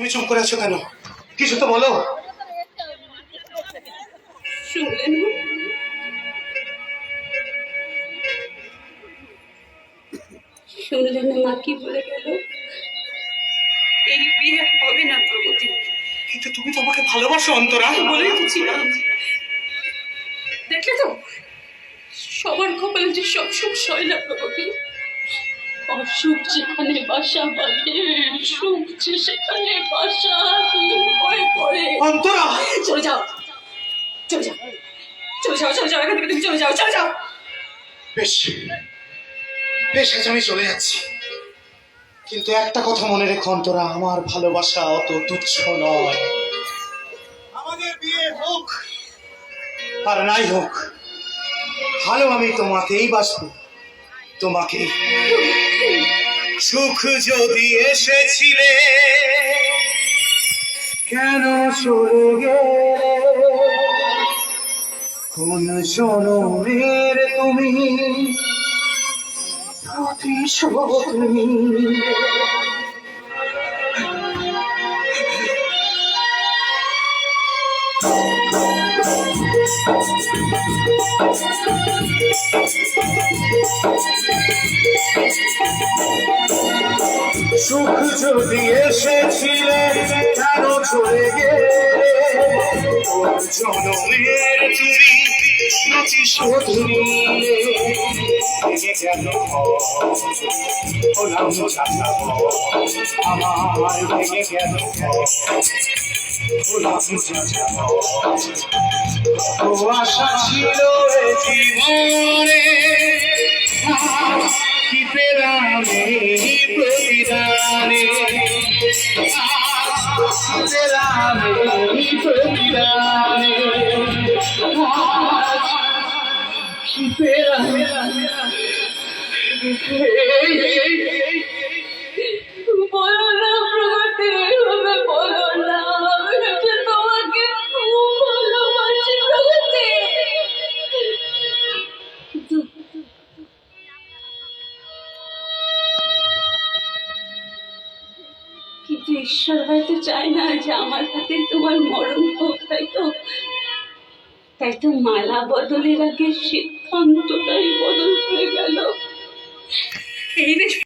তুমি চুপ করে আছো কেন? কিছু তো বলো। শুনলেন শুনলেন মা কি বলে গেল? এই বিয়ে হবে না প্রগতি কিন্তু তুমি তো আমাকে ভালোবাসো অন্তরা। তো দেখলে তো? সবার কপালে যে সব সুখ সয় না প্রগতি অসুখ যেখানে বাসা বাঁধে সুখ যে সেখানে বাসা ভয় করে। অন্তরা চলে যাও। চলে যাও। চলে যাও চলে যাও এখান থেকে তুমি চলে যাও চলে যাও। বেশ। বেশ আজ আমি চলে যাচ্ছি। কিন্তু একটা কথা মনে রেখো অন্তরা আমার ভালোবাসা অত তুচ্ছ নয়। আমাদের বিয়ে হোক আর নাই হোক ভালো আমি তোমাকেই বাসবো। তোমাকে। সুখ যদি এসেছিলে কেন গেলে কোন শোনো মের তুমি প্রতিশোধ নিয়ে সুখ যদি এসেছিলে কেন চলে গেলে। জনমের তুমি শোধ নিয়ে ভেঙে গেল হলাম সাজা আমার ভেঙে ছিল জীবনে। বলো না প্রগতি এভাবে বলো না আমি যে তোমাকে খুব ভালোবাসি কিন্তু ঈশ্বর হয়তো চায় না যে আমার হাতে তোমার মরণ হোক, তাই তো? তাই তো মালা বদলের আগে সিদ্ধান্তটাই বদল হয়ে গেল। এই